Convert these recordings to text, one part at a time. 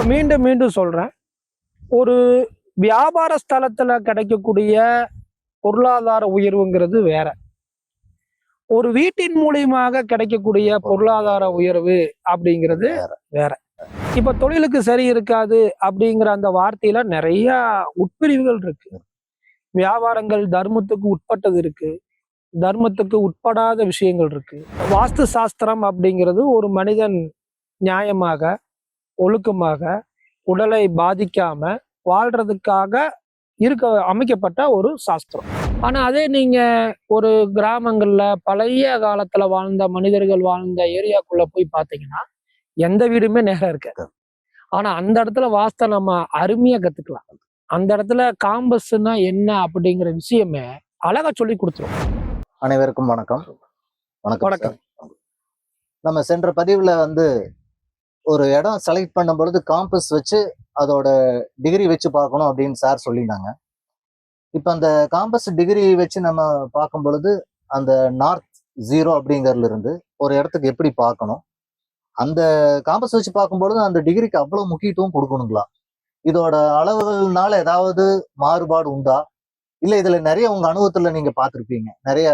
இப்போ மீண்டும் மீண்டும் சொல்றேன். ஒரு வியாபார ஸ்தலத்துல கிடைக்கக்கூடிய பொருளாதார உயர்வுங்கிறது வேற. ஒரு வீட்டின் மூலியமாக கிடைக்கக்கூடிய பொருளாதார உயர்வு அப்படிங்கிறது வேற. இப்ப தொழிலுக்கு சரி இருக்காது அப்படிங்கிற அந்த வார்த்தையில நிறைய உட்பிரிவுகள் இருக்கு. வியாபாரங்கள் தர்மத்துக்கு உட்பட்டது இருக்கு. தர்மத்துக்கு உட்படாத விஷயங்கள் இருக்கு. வாஸ்து சாஸ்திரம் அப்படிங்கிறது ஒரு மனிதன் நியாயமாக ஒழுக்கமாக உடலை பாதிக்காம வாழ்றதுக்காக இருக்க அமைக்கப்பட்ட ஒரு சாஸ்திரம். ஆனா அதே நீங்க ஒரு கிராமங்கள்ல பழைய காலத்துல வாழ்ந்த மனிதர்கள் வாழ்ந்த ஏரியாக்குள்ள போய் பாத்தீங்கன்னா எந்த வீடுமே நேரம் இருக்காது. ஆனா அந்த இடத்துல வாஸ்தை நம்ம அருமையா கத்துக்கலாம். அந்த இடத்துல காம்பஸ்னா என்ன அப்படிங்கிற விஷயமே அழகா சொல்லி கொடுத்துரும். அனைவருக்கும் வணக்கம். வணக்கம் வணக்கம். நம்ம சென்ற பதிவுல வந்து ஒரு இடம் செலக்ட் பண்ணும் பொழுது காம்பஸ் வச்சு அதோட டிகிரி வச்சு பார்க்கணும் அப்படின்னு சார் சொல்லியிருந்தாங்க. இப்போ அந்த காம்பஸ் டிகிரி வச்சு நம்ம பார்க்கும் பொழுது அந்த நார்த் ஜீரோ அப்படிங்கறதுல இருந்து ஒரு இடத்துக்கு எப்படி பார்க்கணும்? அந்த காம்பஸ் வச்சு பார்க்கும் பொழுது அந்த டிகிரிக்கு அவ்வளவு முக்கியத்துவம் கொடுக்கணுங்களா? இதோட அளவுகள்னால ஏதாவது மாறுபாடு உண்டா? இல்ல இதுல நிறைய உங்க அனுபவத்துல நீங்க பார்த்துருப்பீங்க. நிறைய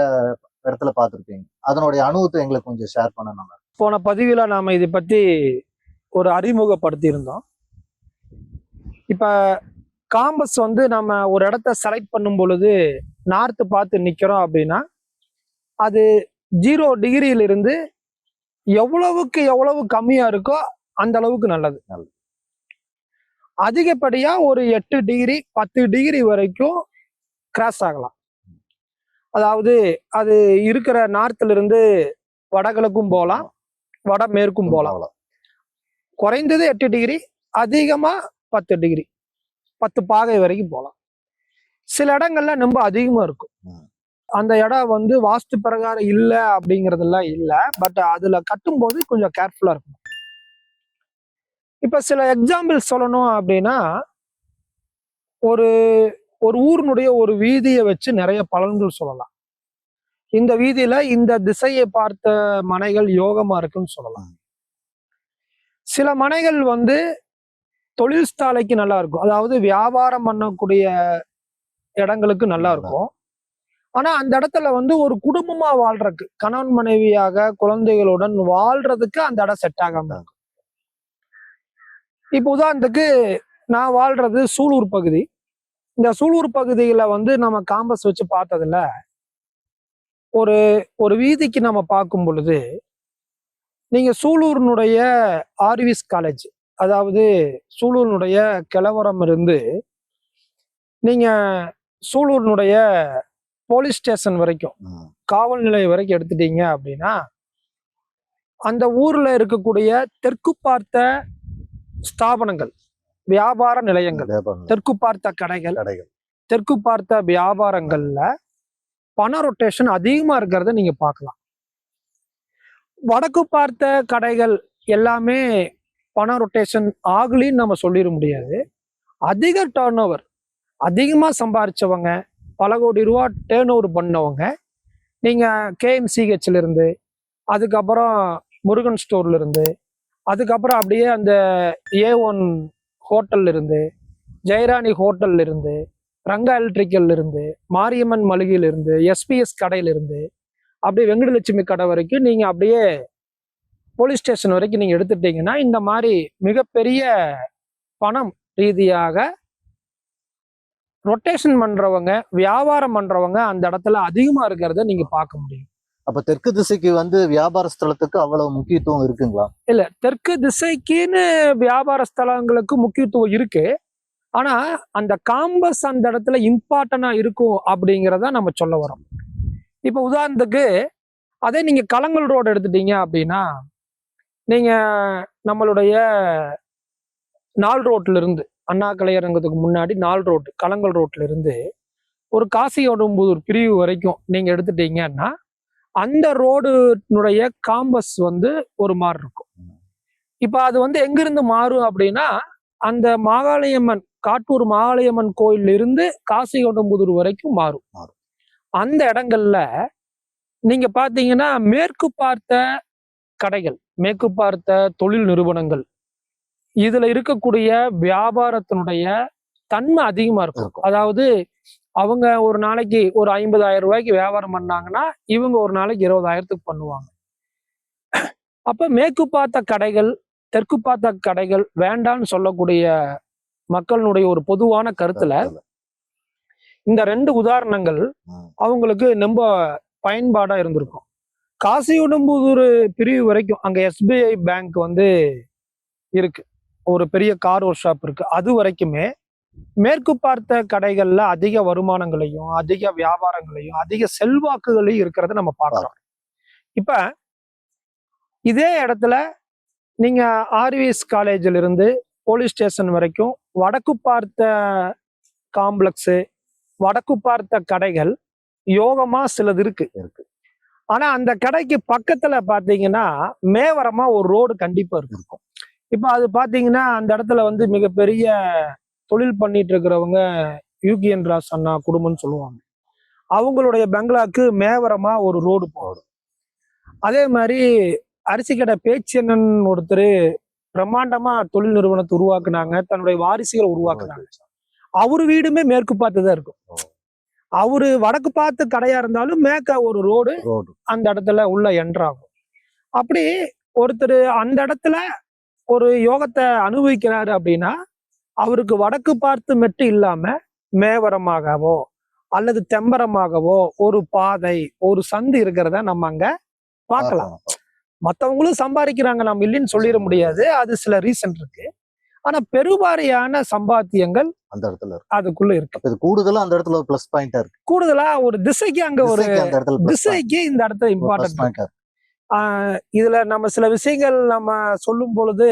இடத்துல பார்த்துருப்பீங்க. அதனுடைய அனுபவத்தை எங்களுக்கு கொஞ்சம் ஷேர் பண்ணணும் போன பதிவில் நாம இதை பத்தி ஒரு அறிமுகப்படுத்தி இருந்தோம் இப்ப காம்பஸ் வந்து நம்ம ஒரு இடத்த செலக்ட் பண்ணும் பொழுது நார்த்து பார்த்து நிக்கிறோம் அப்படின்னா அது ஜீரோ டிகிரியிலிருந்து எவ்வளவுக்கு எவ்வளவு கம்மியா இருக்கோ அந்த அளவுக்கு நல்லது நல்லது. அதிகப்படியா ஒரு எட்டு டிகிரி பத்து டிகிரி வரைக்கும் கிராஸ் ஆகலாம் அதாவது அது இருக்கிற நார்த்ல இருந்து வடகிழக்கும் போகலாம் வடமேற்கும் போகலாம். குறைந்தது எட்டு டிகிரி அதிகமா பத்து டிகிரி பத்து பாகை வரைக்கும் போகலாம். சில இடங்கள்ல ரொம்ப அதிகமா இருக்கும். அந்த இடம் வந்து வாஸ்து பிரகாரம் இல்ல அப்படிங்கறதெல்லாம் இல்ல. பட் அதுல கட்டும்போது கொஞ்சம் கேர்ஃபுல்லா இருக்கும் இப்ப சில எக்ஸாம்பிள் சொல்லணும் அப்படின்னா ஒரு ஒரு ஊரினுடைய ஒரு வீதியை வச்சு நிறைய பலன்கள் சொல்லலாம். இந்த வீதியில இந்த திசையை பார்த்த மனைகள் யோகமா இருக்குன்னு சொல்லலாம். சில மனைகள் வந்து தொழில் ஸ்தாலைக்கு நல்லா இருக்கும். அதாவது வியாபாரம் பண்ணக்கூடிய இடங்களுக்கு நல்லா இருக்கும். ஆனா அந்த இடத்துல வந்து ஒரு குடும்பமா வாழ்றதுக்கு கணவன் மனைவியாக குழந்தைகளுடன் வாழ்றதுக்கு அந்த இடம் செட் ஆகாம இருக்கும். இப்போ உதாரணத்துக்கு நான் வாழ்றது சூலூர் பகுதி. இந்த சூலூர் பகுதியில வந்து நம்ம காம்பஸ் வச்சு பார்த்ததுல ஒரு ஒரு வீதிக்கு நம்ம பார்க்கும் பொழுது நீங்க சூலூரினுடைய ஆர்விஸ் காலேஜ் அதாவது சூலூரினுடைய கிளவரம் இருந்து நீங்க சூலூரினுடைய போலீஸ் ஸ்டேஷன் வரைக்கும். காவல் நிலையம் வரைக்கும் எடுத்துட்டீங்க அப்படின்னா அந்த ஊர்ல இருக்கக்கூடிய தெற்கு பார்த்த ஸ்தாபனங்கள் வியாபார நிலையங்கள் தெற்கு பார்த்த கடைகள் கடைகள். தெற்கு பார்த்த வியாபாரங்கள்ல பண ரொட்டேஷன் அதிகமா இருக்கிறத நீங்க பார்க்கலாம். வடக்கு பார்த்த கடைகள் எல்லாமே பண ரொட்டேஷன் ஆகலின்னு நம்ம சொல்லிட முடியாது. அதிக டேர்ன் ஓவர் அதிகமாக சம்பாரித்தவங்க பல கோடி ரூபா டேர்ன் ஓவர் பண்ணவங்க நீங்கள் கேஎம்சிஹெச்லேருந்து அதுக்கப்புறம் முருகன் ஸ்டோர்லேருந்து அதுக்கப்புறம் அப்படியே அந்த ஏ ஒன் ஹோட்டல்ல இருந்து ஜெயராணி ஹோட்டல்ல இருந்து ரங்கா எலக்ட்ரிக்கல்லிருந்து மாரியம்மன் மளிகையிலிருந்து எஸ்பிஎஸ் கடையிலிருந்து அப்படியே வெங்கடலட்சுமி கடை வரைக்கும் நீங்க அப்படியே போலீஸ் ஸ்டேஷன் வரைக்கும் நீங்க எடுத்துட்டீங்கன்னா இந்த மாதிரி மிகப்பெரிய பணம் ரீதியாக ரொட்டேஷன் பண்றவங்க வியாபாரம் பண்றவங்க அந்த இடத்துல அதிகமா இருக்கிறத நீங்க பார்க்க முடியும். அப்ப தெற்கு திசைக்கு வந்து வியாபார ஸ்தலத்துக்கு அவ்வளவு முக்கியத்துவம் இருக்குங்களா? இல்ல தெற்கு திசைக்குன்னு வியாபார ஸ்தலங்களுக்கு முக்கியத்துவம் இருக்கு. ஆனா அந்த காம்பஸ் அந்த இடத்துல இம்பார்ட்டனா இருக்கும் அப்படிங்கிறத நம்ம சொல்ல வரோம் இப்போ உதாரணத்துக்கு அதே நீங்கள் கலங்கல் ரோடு எடுத்துட்டீங்க அப்படின்னா நீங்கள் நம்மளுடைய நால் ரோட்ல இருந்து அண்ணா கலையரங்கத்துக்கு முன்னாடி நாள் ரோடு கலங்கல் ரோட்ல இருந்து ஒரு காசியோடம்புதூர் பிரிவு வரைக்கும் நீங்கள் எடுத்துட்டீங்கன்னா அந்த ரோடுனுடைய காம்பஸ் வந்து ஒரு மாதிரி இருக்கும் இப்போ அது வந்து எங்கிருந்து மாறும் அப்படின்னா அந்த மாகாளியம்மன் காட்டூர் மாகாளியம்மன் கோயில்ல இருந்து காசிகொண்டம்புதூர் வரைக்கும் மாறும் மாறும். அந்த இடங்கள்ல நீங்க பாத்தீங்கன்னா மேற்கு பார்த்த கடைகள் மேற்கு பார்த்த தொழில் நிறுவனங்கள். இதுல இருக்கக்கூடிய வியாபாரத்தினுடைய தன்மை அதிகமா இருக்கும். அதாவது அவங்க ஒரு நாளைக்கு ஒரு ஐம்பதாயிரம் ரூபாய்க்கு வியாபாரம் பண்ணாங்கன்னா இவங்க ஒரு நாளைக்கு இருபதாயிரத்துக்கு பண்ணுவாங்க. அப்ப மேற்கு பார்த்த கடைகள் தெற்கு பார்த்த கடைகள் வேண்டான்னு சொல்லக்கூடிய மக்களுடைய ஒரு பொதுவான கருத்துல. இந்த ரெண்டு உதாரணங்கள். அவங்களுக்கு ரொம்ப பயன்பாடா இருந்திருக்கும். காசி உடம்புதூர் பிரிவு வரைக்கும் அங்க எஸ்பிஐ பேங்க் வந்து இருக்கு. ஒரு பெரிய கார் ஒர்க் ஷாப் இருக்கு. அது வரைக்குமே மேற்கு பார்த்த கடைகள்ல அதிக வருமானங்களையும் அதிக வியாபாரங்களையும் அதிக செல்வாக்குகளையும் இருக்கிறத நம்ம பார்க்கிறோம். இப்ப இதே இடத்துல நீங்க ஆர்விஎஸ் காலேஜில் இருந்து போலீஸ் ஸ்டேஷன் வரைக்கும் வடக்கு பார்த்த காம்ப்ளெக்ஸு வடக்கு பார்த்த கடைகள் யோகமா சிலது இருக்கு. இருக்கு. ஆனா அந்த கடைக்கு பக்கத்துல பாத்தீங்கன்னா மேவரமா ஒரு ரோடு கண்டிப்பா இருக்கும். இப்ப அது பாத்தீங்கன்னா அந்த இடத்துல வந்து மிகப்பெரிய தொழில் பண்ணிட்டு இருக்கிறவங்க யூகியன் ராஸ் அண்ணா குடும்பம்னு சொல்லுவாங்க. அவங்களுடைய பெங்களாக்கு மேவரமா ஒரு ரோடு போடும். அதே மாதிரி அரிசி கடை பேச்சண்ணன் ஒருத்தர் பிரம்மாண்டமா தொழில் நிறுவனத்தை உருவாக்குனாங்க. தன்னுடைய வாரிசுகளை உருவாக்குனாங்க. அவரு வீடுமே மேற்கு பார்த்து தான் இருக்கும். அவரு வடக்கு பார்த்து கடையா இருந்தாலும் மேற்க ஒரு ரோடு அந்த இடத்துல உள்ள என்ட்ராகும் அப்படி ஒருத்தர் அந்த இடத்துல ஒரு யோகத்தை அனுபவிக்கிறாரு அப்படின்னா அவருக்கு வடக்கு பார்த்து மட்டும் இல்லாம மேவரமாகவோ அல்லது தெம்பரமாகவோ ஒரு பாதை ஒரு சந்து இருக்கிறத நம்ம அங்க பார்க்கலாம். மத்தவங்களும் சம்பாதிக்கிறாங்க நம்ம இல்லைன்னு சொல்லிட முடியாது. அது சில ரீசன் இருக்கு. ஆனா பெருவாரியான சம்பாத்தியங்கள் அந்த இடத்துல இருக்கு. அதுக்குள்ள இருக்கு. இது கூடுதலா அந்த இடத்துல ஒரு ப்ளஸ் பாயிண்டா இருக்கு. கூடுதலா ஒரு திசைக்கு அங்க ஒரு திசைக்கு இந்த இடத்துல இம்பார்ட்டன்ட். ஆஹ் இதுல நம்ம சில விஷயங்கள் நம்ம சொல்லும் பொழுது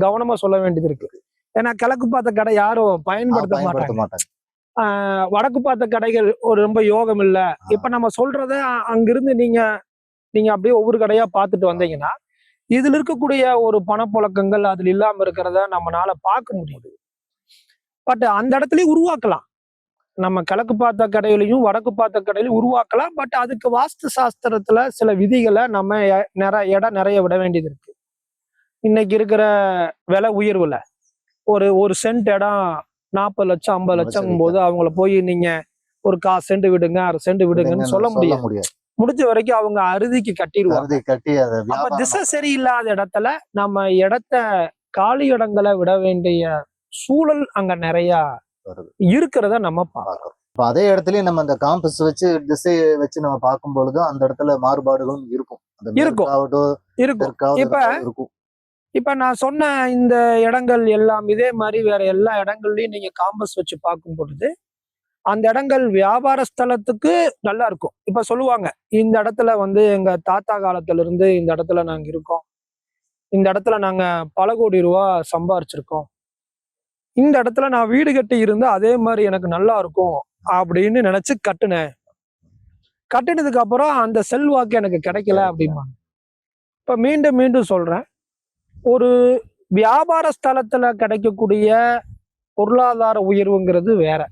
கவனமா சொல்ல வேண்டியது இருக்கு. ஏன்னா கிழக்கு பார்த்த கடை யாரும் பயன்படுத்த மாட்டாங்க. வடக்கு பார்த்த கடைகள் ஒரு ரொம்ப யோகம் இல்ல. இப்ப நம்ம சொல்றத அங்கிருந்து நீங்க நீங்க அப்படியே ஒவ்வொரு கடையா பார்த்துட்டு வந்தீங்கன்னா இதுல இருக்கக்கூடிய ஒரு பணப்புழக்கங்கள் அதுல இல்லாம இருக்கிறத நம்மனால பார்க்க முடியுது. பட் அந்த இடத்துலயும் உருவாக்கலாம். நம்ம கிழக்கு பார்த்த கடையிலையும் வடக்கு பார்த்த கடையிலையும் உருவாக்கலாம். பட் அதுக்கு வாஸ்து சாஸ்திரத்துல சில விதிகளை நம்ம நிறைய இடம் நிறைய விட வேண்டியது இருக்கு. இன்னைக்கு இருக்கிற விலை உயர்வுல ஒரு ஒரு சென்ட் இடம் நாற்பது லட்சம் ஐம்பது லட்சம் போது அவங்கள போய் நீங்க ஒரு காசு சென்ட் விடுங்க அரை சென்ட் விடுங்கன்னு சொல்ல முடியாது. முடிஞ்ச வரைக்கும் அவங்க அறுதிக்கு கட்டிடுவாங்க. அப்ப திசை சரியில்லாத இடத்துல நம்ம இடத்த காலி இடங்களை விட வேண்டிய சூழல் அங்க நிறைய. இருக்கிறத நம்ம பார்க்கிறோம். இப்ப அதே இடத்துலயே நம்ம அந்த காம்பஸ் வச்சு திசையை வச்சு நம்ம பார்க்கும் பொழுது அந்த இடத்துல மாறுபாடுகளும் இருக்கும். இருக்கும். இருக்கும். இப்ப- இருக்கும். இப்ப நான் சொன்ன இந்த இடங்கள் எல்லாம் இதே மாதிரி வேற எல்லா இடங்கள்லயும் நீங்க காம்பஸ் வச்சு பார்க்கும் பொழுது அந்த இடங்கள் வியாபார ஸ்தலத்துக்கு நல்லா இருக்கும். இப்ப சொல்லுவாங்க இந்த இடத்துல வந்து எங்க தாத்தா காலத்துல இருந்து இந்த இடத்துல நாங்க இருக்கோம். இந்த இடத்துல நாங்க பல கோடி ரூபா சம்பாரிச்சிருக்கோம். இந்த இடத்துல நான் வீடு கட்டி இருந்தா அதே மாதிரி எனக்கு நல்லா இருக்கும் அப்படின்னு நினைச்சு கட்டுனேன். கட்டினதுக்கு அப்புறம் அந்த செல்வாக்கு எனக்கு கிடைக்கல அப்படிம்பாங்க. இப்ப மீண்டும் மீண்டும் சொல்றேன். ஒரு வியாபார ஸ்தலத்துல கிடைக்கக்கூடிய பொருளாதார உயர்வுங்கிறது வேற.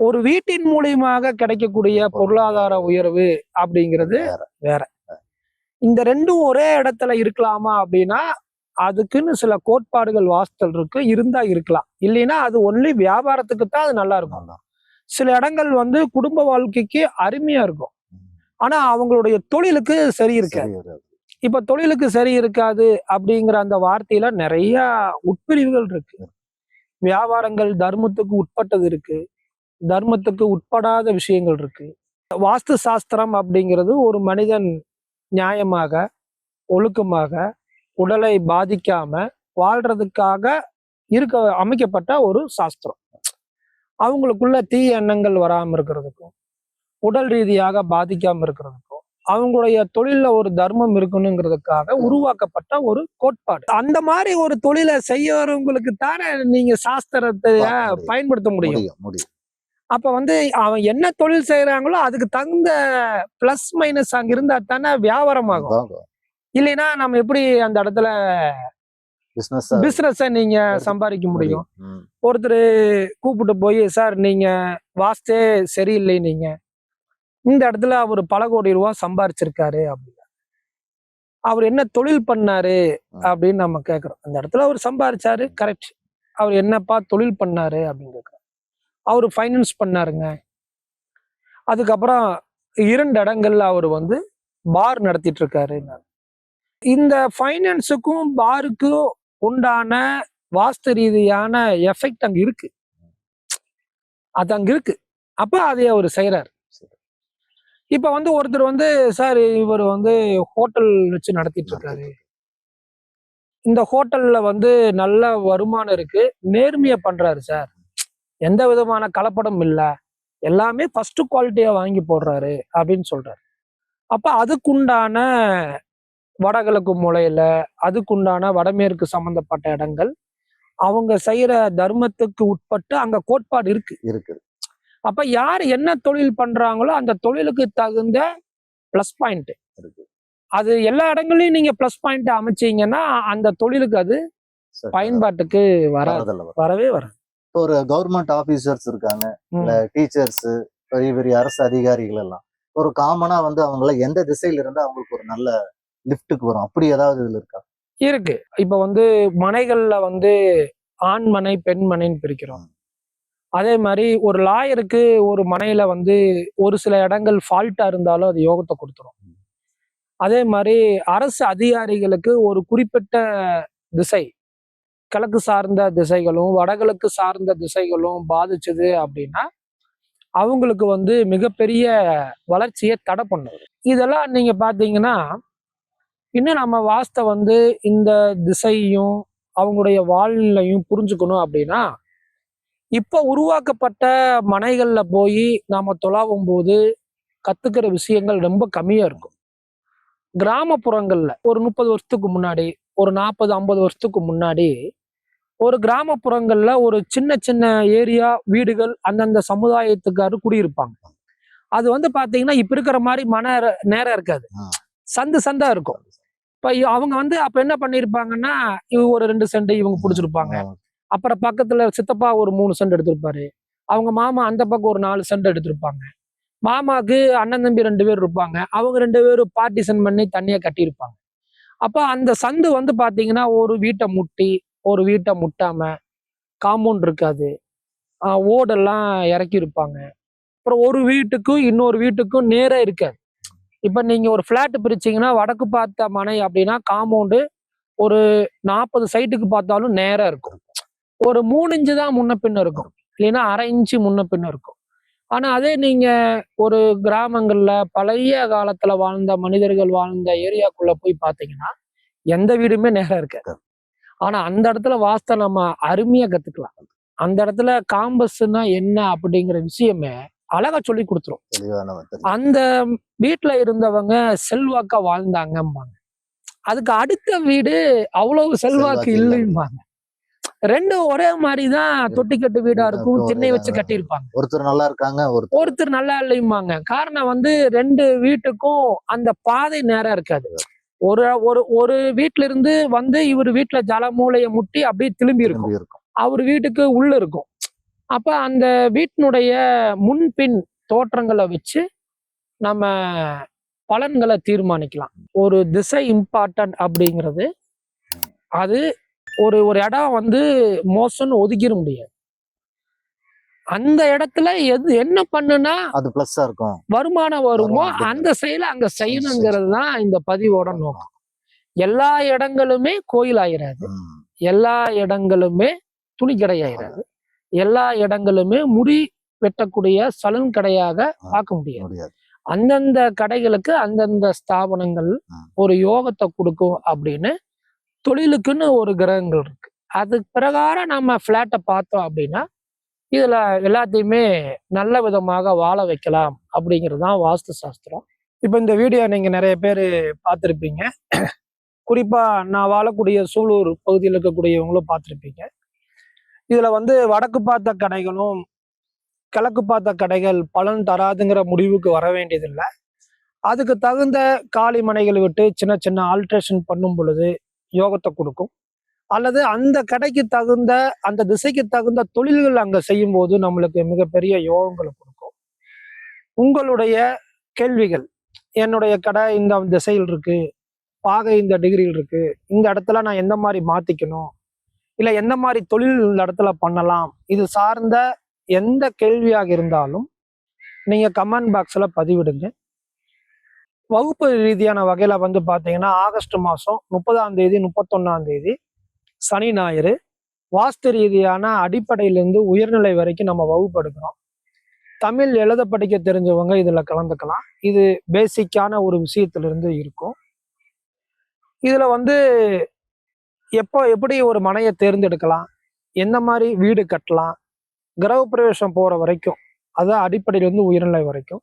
ஒரு வீட்டின் மூலியமாக கிடைக்கக்கூடிய பொருளாதார உயர்வு அப்படிங்கிறது வேற. இந்த ரெண்டும் ஒரே இடத்துல இருக்கலாமா அப்படின்னா அதுக்குன்னு சில கோட்பாடுகள் வாஸ்தல் இருக்கு. இருந்தா இருக்கலாம். இல்லைன்னா அது ஒன்லி வியாபாரத்துக்கு தான் அது நல்லா இருக்கும். சில இடங்கள் வந்து குடும்ப வாழ்க்கைக்கு அருமையா இருக்கும். ஆனா அவங்களுடைய தொழிலுக்கு சரி இருக்காது. இப்ப தொழிலுக்கு சரி இருக்காது அப்படிங்கிற அந்த வார்த்தையில நிறைய உட்பிரிவுகள் இருக்கு. வியாபாரங்கள் தர்மத்துக்கு உட்பட்டது இருக்கு. தர்மத்துக்கு உட்படாத விஷயங்கள் இருக்கு. வாஸ்து சாஸ்திரம் அப்படிங்கிறது ஒரு மனிதன் நியாயமாக ஒழுக்கமாக உடலை பாதிக்காம வாழ்றதுக்காக இருக்க அமைக்கப்பட்ட ஒரு சாஸ்திரம். அவங்களுக்குள்ள தீய எண்ணங்கள் வராம இருக்கிறதுக்கும் உடல் ரீதியாக பாதிக்காம இருக்கிறதுக்கும் அவங்களுடைய தொழில்ல ஒரு தர்மம் இருக்கணுங்கிறதுக்காக உருவாக்கப்பட்ட ஒரு கோட்பாடு. அந்த மாதிரி ஒரு தொழிலை செய்யறவங்களுக்கு தானே நீங்க சாஸ்திரத்தை. பயன்படுத்த முடியும். அப்ப வந்து அவன் என்ன தொழில் செய்யறாங்களோ அதுக்கு தகுந்த பிளஸ் மைனஸ் அங்க இருந்தா தானே வியாபாரம் ஆகும். இல்லைன்னா நம்ம எப்படி அந்த இடத்துல பிசினஸ் பிசினஸ நீங்க சம்பாதிக்க முடியும். ஒருத்தர் கூப்பிட்டு போய் சார் நீங்க வாஸ்தே சரியில்லை நீங்க. இந்த இடத்துல அவர் பல கோடி ரூபா சம்பாரிச்சிருக்காரு அப்படின்னு. அவர் என்ன தொழில் பண்ணாரு அப்படின்னு நம்ம கேட்குறோம் அந்த இடத்துல அவர் சம்பாரிச்சாரு கரெக்ட். அவர் என்னப்பா தொழில் பண்ணாரு அப்படின்னு கேட்குறோம் அவர் ஃபைனான்ஸ் பண்ணாருங்க. அதுக்கப்புறம் இரண்டு இடங்கள்ல அவர் வந்து பார் நடத்திட்டு இருக்காரு இந்த ஃபைனான்ஸுக்கும் பாருக்கும் உண்டான வாஸ்து ரீதியான எஃபெக்ட் அங்க இருக்கு. அது அங்க இருக்கு. அப்ப அதை அவர் செய்யறாரு இப்ப வந்து ஒருத்தர் வந்து சார் இவர் வந்து ஹோட்டல் வச்சு நடத்திட்டு இருக்காரு இந்த ஹோட்டல்ல வந்து நல்ல வருமானம் இருக்கு. நேர்மையை பண்றாரு சார். எந்த விதமான கலப்படம் இல்லை. எல்லாமே ஃபர்ஸ்ட் குவாலிட்டியா வாங்கி போடுறாரு. அப்படின்னு சொல்றாரு. அப்ப அதுக்குண்டான வடகிழக்கு மூலையில அதுக்குண்டான வடமேற்கு சம்பந்தப்பட்ட இடங்கள். அவங்க செய்யற தர்மத்துக்கு உட்பட்டு அங்க கோட்பாடு இருக்கு. இருக்கு. அப்ப யார் என்ன தொழில் பண்றாங்களோ அந்த தொழிலுக்கு தகுந்த ப்ளஸ் பாயிண்ட் இருக்கு. அது எல்லா இடங்களையும் நீங்க ப்ளஸ் பாயிண்ட் அமைச்சீங்கன்னா அந்த தொழிலுக்கு அது. பயன்பாட்டுக்கு வராது. வரவே வராது. இப்போ ஒரு கவர்மெண்ட் ஆபீசர்ஸ் இருக்காங்க டீச்சர்ஸ் பெரிய பெரிய அரசு அதிகாரிகள் எல்லாம். ஒரு காமனா வந்து அவங்கள எந்த திசையில இருந்தா அவங்களுக்கு ஒரு நல்ல லிஃப்ட்டுக்கு வரும். அப்படி ஏதாவது இதுல இருக்கா? இருக்கு. இப்ப வந்து மனைகள்ல வந்து ஆண் மனை பெண் மனைன்னு பிரிக்கிறோம் அதே மாதிரி ஒரு லாயருக்கு ஒரு மனையில வந்து ஒரு சில இடங்கள் ஃபால்ட்டா இருந்தாலும் அது யோகத்தை கொடுத்துரும். அதே மாதிரி அரசு அதிகாரிகளுக்கு ஒரு குறிப்பிட்ட திசை கிழக்கு சார்ந்த திசைகளும் வடகிழக்கு சார்ந்த திசைகளும் பாதிச்சது அப்படின்னா அவங்களுக்கு வந்து மிகப்பெரிய வளர்ச்சியை தடை பண்ணுது இதெல்லாம் நீங்க பாத்தீங்கன்னா இன்னும் நம்ம வாஸ்தை வந்து இந்த திசையும் அவங்களுடைய வாழ்நிலையும் புரிஞ்சுக்கணும் அப்படின்னா இப்போ உருவாக்கப்பட்ட மனைகள்ல போய் நாம தொலாவும் போது கத்துக்கிற விஷயங்கள் ரொம்ப கம்மியா இருக்கும். கிராமப்புறங்கள்ல ஒரு முப்பது வருஷத்துக்கு முன்னாடி ஒரு நாற்பது ஐம்பது வருஷத்துக்கு முன்னாடி ஒரு கிராமப்புறங்கள்ல ஒரு சின்ன சின்ன ஏரியா வீடுகள் அந்தந்த சமுதாயத்துக்காரு குடியிருப்பாங்க. அது வந்து பாத்தீங்கன்னா இப்ப இருக்கிற மாதிரி மன நேரம் இருக்காது. சந்து சந்தா இருக்கும். இப்ப அவங்க வந்து அப்ப என்ன பண்ணிருப்பாங்கன்னா இவங்க ஒரு ரெண்டு சென்ட் இவங்க பிடிச்சிருப்பாங்க. அப்புறம் பக்கத்துல சித்தப்பா ஒரு மூணு சென்ட் எடுத்திருப்பாரு. அவங்க மாமா அந்த பக்கம் ஒரு நாலு சென்ட் எடுத்திருப்பாங்க. மாமாக்கு அண்ணன் தம்பி ரெண்டு பேர் இருப்பாங்க. அவங்க ரெண்டு பேரும் பார்ட்டிஷன் பண்ணி தண்ணியை கட்டியிருப்பாங்க. அப்ப அந்த சந்து வந்து பாத்தீங்கன்னா ஒரு வீட்டை முட்டி ஒரு வீட்டை முட்டாம காம்பவுண்ட் இருக்காது. ஓடெல்லாம் இறக்கி இருப்பாங்க அப்புறம் ஒரு வீட்டுக்கும் இன்னொரு வீட்டுக்கும் நேரா இருக்காது. இப்போ நீங்கள் ஒரு ஃபிளாட் பிரிச்சீங்கன்னா வடக்கு பார்த்த மனை அப்படின்னா காம்பவுண்டு ஒரு நாற்பது சைட்டுக்கு பார்த்தாலும் நேராக இருக்கும். ஒரு மூணு இன்ச்சு தான் முன்ன பின்ன இருக்கும். இல்லைன்னா அரை இன்ச்சு முன்ன பின்ன இருக்கும். ஆனால் அதே நீங்கள் ஒரு கிராமங்களில் பழைய காலத்தில் வாழ்ந்த மனிதர்கள் வாழ்ந்த ஏரியாக்குள்ளே போய் பார்த்தீங்கன்னா எந்த வீடுமே நேரம் இருக்காது. ஆனால் அந்த இடத்துல வாஸ்தை நம்ம அருமையாக கற்றுக்கலாம் அந்த இடத்துல காம்பஸ்னா என்ன அப்படிங்கிற விஷயமே அழகா சொல்லி கொடுத்துரும். அந்த வீட்டுல இருந்தவங்க செல்வாக்கா வாழ்ந்தாங்கம்பாங்க. அதுக்கு அடுத்த வீடு அவ்வளவு செல்வாக்கு செல்வாக்கு இல்லை. இல்லைம்பாங்க. ரெண்டும் ஒரே மாதிரிதான் தொட்டிக்கட்டு வீடா இருக்கும் திண்ணை வச்சு. கட்டியிருப்பாங்க. ஒருத்தர் நல்லா இருக்காங்க ஒருத்தர் நல்லா இல்லைம்பாங்க. காரணம் வந்து ரெண்டு வீட்டுக்கும் அந்த பாதை நேரம் இருக்காது. ஒரு ஒரு ஒரு வீட்ல இருந்து வந்து இவர் வீட்டுல ஜலமூலைய முட்டி அப்படியே திரும்பி இருக்கும். அவர் வீட்டுக்கு உள்ள இருக்கும். அப்ப அந்த வீட்டினுடைய முன்பின் தோற்றங்களை வச்சு நம்ம பலன்களை தீர்மானிக்கலாம். ஒரு திசை இம்பார்ட்டன்ட் அப்படிங்கிறது அது ஒரு ஒரு இடம் வந்து மோசம்னு ஒதுக்கிட முடியாது. அந்த இடத்துல எது என்ன பண்ணுனா அது பிளஸ்ஸா இருக்கும். வருமானம் வருமோ அந்த செயலை அங்க செய்யணுங்கிறது தான் இந்த பதிவோட நோக்கம். எல்லா இடங்களுமே கோயில் ஆயிராது. எல்லா இடங்களுமே துணி கடையாயிராது எல்லா இடங்களுமே முடி வெட்டக்கூடிய சலூன் கடையாக பார்க்க முடியாது. அந்தந்த கடைகளுக்கு அந்தந்த ஸ்தாபனங்கள். ஒரு யோகத்தை கொடுக்கும் அப்படின்னு தொழிலுக்குன்னு ஒரு கிரகங்கள் இருக்கு. அது பிரகாரம் நம்ம ஃப்ளாட்டை பார்த்தோம் அப்படின்னா இதுல எல்லாத்தையுமே நல்ல விதமாக வாழ வைக்கலாம் அப்படிங்கிறது தான் வாஸ்து சாஸ்திரம். இப்போ இந்த வீடியோ நீங்க நிறைய பேர் பார்த்துருப்பீங்க. குறிப்பா நான் வாழக்கூடிய சூலூர் பகுதியில் இருக்கக்கூடியவங்களும் பார்த்துருப்பீங்க. இதுல வந்து வடக்கு பார்த்த கடைகளும் கிழக்கு பார்த்த கடைகள் பலன் தராதுங்கிற முடிவுக்கு வர வேண்டியதில்லை. அதுக்கு தகுந்த காலி மனைகள் விட்டு சின்ன சின்ன ஆல்ட்ரேஷன் பண்ணும் பொழுது யோகத்தை கொடுக்கும். அல்லது அந்த கடைக்கு தகுந்த அந்த திசைக்கு தகுந்த தொழில்கள் அங்கே செய்யும் போது நம்மளுக்கு மிகப்பெரிய யோகங்களை கொடுக்கும். உங்களுடைய கேள்விகள் என்னுடைய கடை இந்த திசையில் இருக்கு பாகை இந்த டிகிரியில் இருக்கு இந்த இடத்துல நான் எந்த மாதிரி மாத்திக்கணும் இல்லை எந்த மாதிரி தொழில் இடத்துல பண்ணலாம். இது சார்ந்த எந்த கேள்வியாக இருந்தாலும் நீங்கள் கமெண்ட் பாக்ஸில் பதிவிடுங்க. வகுப்பு ரீதியான வகையில் வந்து பார்த்தீங்கன்னா ஆகஸ்ட் மாதம் முப்பதாம் தேதி முப்பத்தொன்னாம் தேதி சனி ஞாயிறு. வாஸ்து ரீதியான அடிப்படையிலேருந்து உயர்நிலை வரைக்கும் நம்ம வகுப்பு எடுக்கிறோம் தமிழ் எழுத படிக்க தெரிஞ்சவங்க இதில் கலந்துக்கலாம். இது பேசிக்கான ஒரு விஷயத்திலிருந்து இருக்கும். இதில் வந்து எப்போ எப்படி ஒரு மனையை தேர்ந்தெடுக்கலாம்? எந்த மாதிரி வீடு கட்டலாம்? கிரகப்பிரவேசம் போகிற வரைக்கும் அதான் அடிப்படையிலேருந்து உயர்நிலை வரைக்கும்.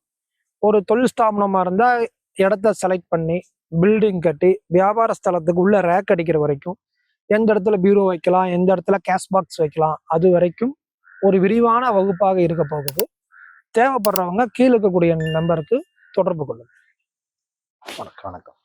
ஒரு தொழில் ஸ்தாபனமாக இருந்தால் இடத்த செலக்ட் பண்ணி பில்டிங் கட்டி வியாபார ஸ்தலத்துக்கு உள்ள ரேக் அடிக்கிற வரைக்கும் எந்த இடத்துல பீரோ வைக்கலாம் எந்த இடத்துல கேஷ் பாக்ஸ் வைக்கலாம் அது வரைக்கும் ஒரு விரிவான வகுப்பாக இருக்க போகுது. தேவைப்படுறவங்க கீழே இருக்கக்கூடிய நம்பருக்கு தொடர்பு கொள்ளுங்கள் வணக்கம் வணக்கம்.